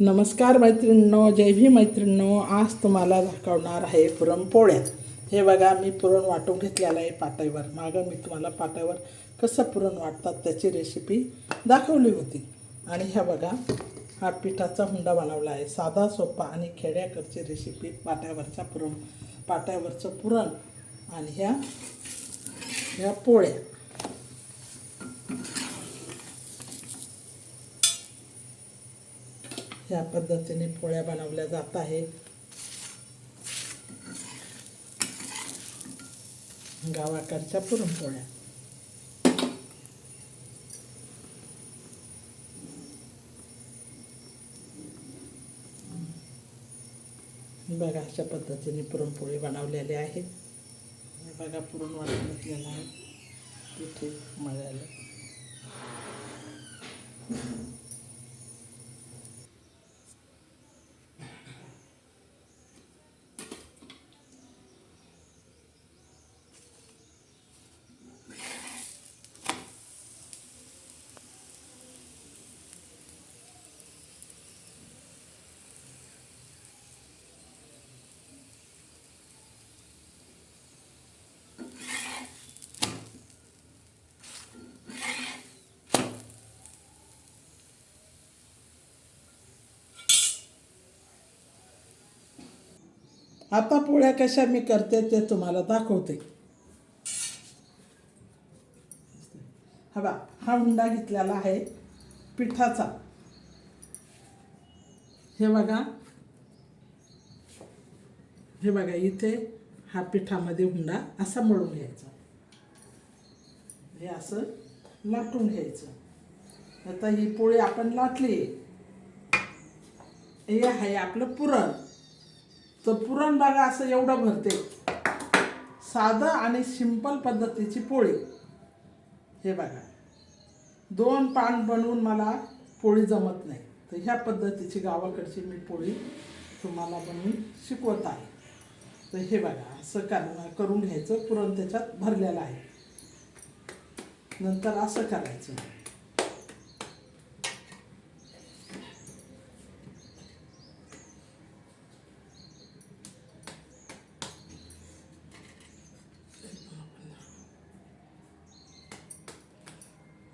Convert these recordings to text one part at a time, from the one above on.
नमस्कार मैत्रिणींनो जय भी मैत्रिणींनो. आज तुम्हाला दाखवणार आहे पुरणपोळ्या. हे बघा मी पुरण वाटून घेतलेलं आहे पाट्यावर मागं मी तुम्हाला पाट्यावर कसं पुरण वाटतात त्याची रेसिपी दाखवली होती. आणि ह्या बघा हा पिठाचा हुंडा बनवला आहे. साधा सोपा आणि खेड्याकडची रेसिपी पाट्यावरचा पुरण पाट्यावरचं पुरण. आणि ह्या ह्या पोळ्या. ह्या पद्धतीने पोळ्या बनवल्या जात आहेत. गावाकडच्या पुरणपोळ्या बघा अशा पद्धतीने पुरणपोळी बनवलेली आहे. बघा पुरण वाटून घेतलेलं आहे. तिथे मळ्याला. आता पोळ्या कशा मी करते ते तुम्हाला दाखवते. हवा हा हुंडा घेतलेला आहे पिठाचा. हे बघा. हे बघा इथे हा पिठामध्ये हुंडा असा मळून घ्यायचा. हे असं लाटून घ्यायचं. आता ही पोळी आपण लाटली. हे आहे आपलं पुरण. तर पुरण बघा असं एवढं भरते. साधं आणि सिंपल पद्धतीची पोळी. हे बघा. दोन पान बनवून मला पोळी जमत नाही. तर ह्या पद्धतीची गावाकडची मी पोळी तुम्हाला बनवून शिकवत आहे. तर हे बघा असं कर करून घ्यायचं. पुरण त्याच्यात भरलेलं आहे. नंतर असं करायचं.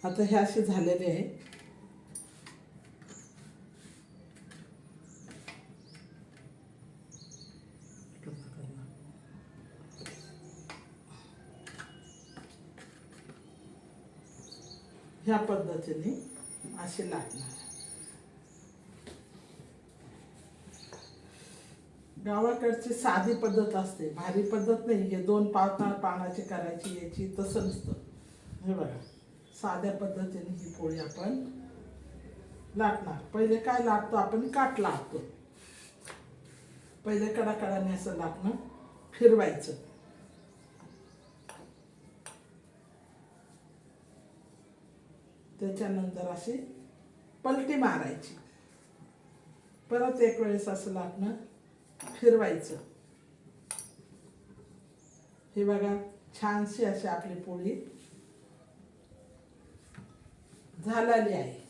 आता हे असे झालेले आहे. ह्या पद्धतीने असे लागणार गावाकडची साधी पद्धत असते. भारी पद्धत नाही. हे दोन पाच पानाची करायची याची तसं नसतं. हे बघा. साध्या पद्धतीने ही पोळी आपण लाटणार. पहिले काय लाटतो आपण? काट लाटतो. पहिले कडाकडाने असं लाटणं फिरवायचं. त्याच्यानंतर अशी पलटी मारायची. परत एक वेळेस असं लाटणं फिरवायचं. हे बघा छानशी अशी आपली पोळी झालेली आहे.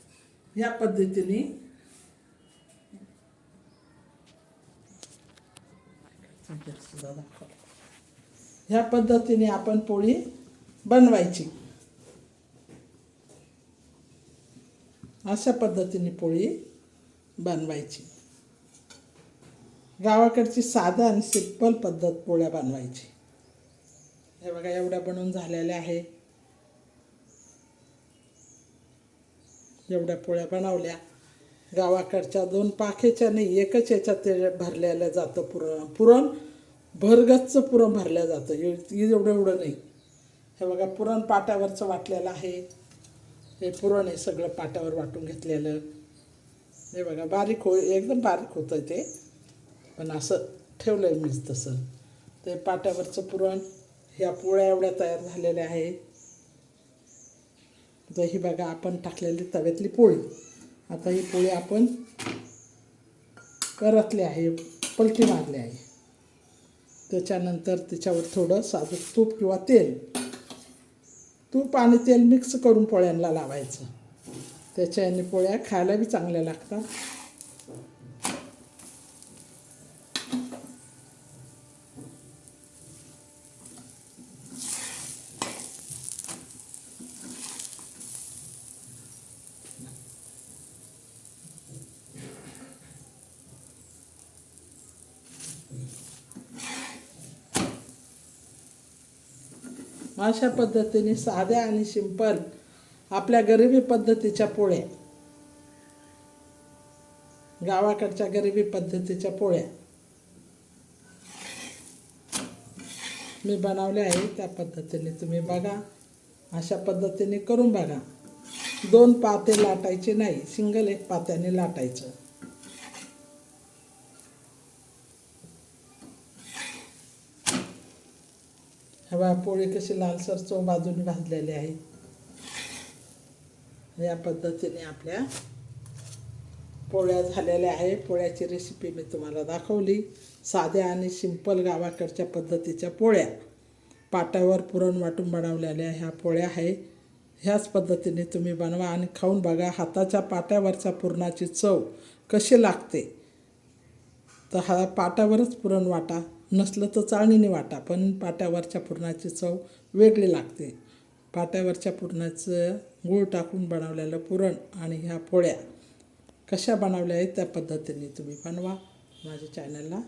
या पद्धतीने ह्या पद्धतीने आपण पोळी बनवायची. अशा पद्धतीने पोळी बनवायची. गावाकडची साधा आणि सिंपल पद्धत पोळ्या बनवायची. हे बघा एवढ्या बनवून झालेल्या आहे. एवढ्या पोळ्या बनवल्या. गावाकडच्या दोन पाखेच्या नाही एकच याच्यात ते भरलेलं जातं पुरण. पुरण भरगच्च पुरण भरलं जातं. एवढं एवढं नाही. हे बघा पुरण पाट्यावरचं वाटलेलं आहे. हे पुरण आहे सगळं पाट्यावर वाटून घेतलेलं. हे बघा बारीक हो एकदम बारीक होतं ते. पण असं ठेवलं आहे मीच तसं. ते पाट्यावरचं पुरण ह्या पोळ्या एवढ्या तयार झालेल्या आहे. तर ही बघा आपण टाकलेली तव्यातली पोळी. आता ही पोळी आपण करतली आहे पलटी मारली आहे. त्याच्यानंतर त्याच्यावर थोडं साधं तूप किंवा तेल. तूप आणि तेल मिक्स करून पोळ्यांना लावायचं. त्याच्याने पोळ्या खायला बी चांगल्या लागतात. अशा पद्धतीने साध्या आणि सिंपल आपल्या गरिबी पद्धतीच्या पोळ्या. गावाकडच्या गरिबी पद्धतीच्या पोळ्या. मी बनवल्या आहे त्या पद्धतीने तुम्ही बघा. अशा पद्धतीने करून बघा. दोन पाते लाटायचे नाही सिंगल एक पात्याने लाटायचं. हे पोळी कशी लालसर चव बाजूने भाजलेली आहे. या पद्धतीने आपल्या पोळ्या झालेल्या आहे पोळ्याची रेसिपी मी तुम्हाला दाखवली. साध्या आणि सिंपल गावाकडच्या पद्धतीच्या पोळ्या. पाट्यावर पुरण वाटून बनवलेल्या ह्या पोळ्या आहे. ह्याच पद्धतीने तुम्ही बनवा आणि खाऊन बघा हाताच्या पाट्यावरच्या पुरणाची चव कशी लागते. तर हा पाट्यावरच पुरण वाटा. नसलं तर चाळणीने वाटा पण पाट्यावरच्या पुरणाची चव वेगळी लागते. पाट्यावरच्या पुरणाचं गूळ टाकून बनवलेलं पुरण आणि ह्या पोळ्या कशा बनवल्या आहेत त्या पद्धतीने तुम्ही बनवा. माझ्या चॅनलला